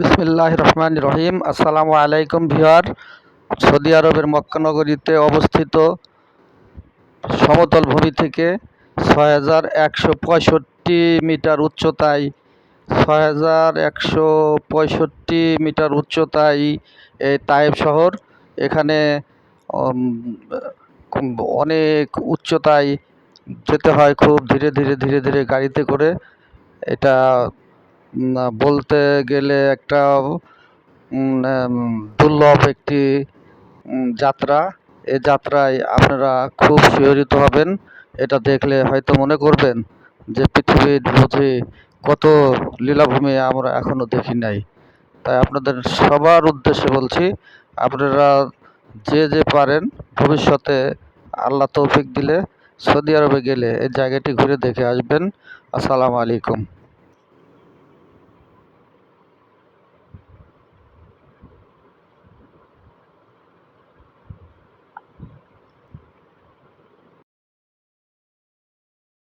বিসমিল্লাহ রহমান রহিম আসসালামু আলাইকুম ভিওয়ার সৌদি আরবের মক্কানগরীতে অবস্থিত সমতল ভূমি থেকে ছয় হাজার একশো পঁয়ষট্টি মিটার উচ্চতায় ছয় হাজার একশো পঁয়ষট্টি মিটার উচ্চতায় এই তায়েব শহর। এখানে অনেক উচ্চতায় যেতে হয় খুব ধীরে ধীরে ধীরে ধীরে গাড়িতে করে। এটা বলতে গেলে একটা দুর্লভ একটি যাত্রা। এ যাত্রায় আপনারা খুব শিহরিত হবেন। এটা দেখলে হয়তো মনে করবেন যে পৃথিবীর বুঝি কত লীলাভূমি আমরা এখনও দেখি নাই। তাই আপনাদের সবার উদ্দেশ্যে বলছি, আপনারা যে যে পারেন, ভবিষ্যতে আল্লাহ তৌফিক দিলে সৌদি আরবে গেলে এই জায়গাটি ঘুরে দেখে আসবেন। আসসালামু আলাইকুম।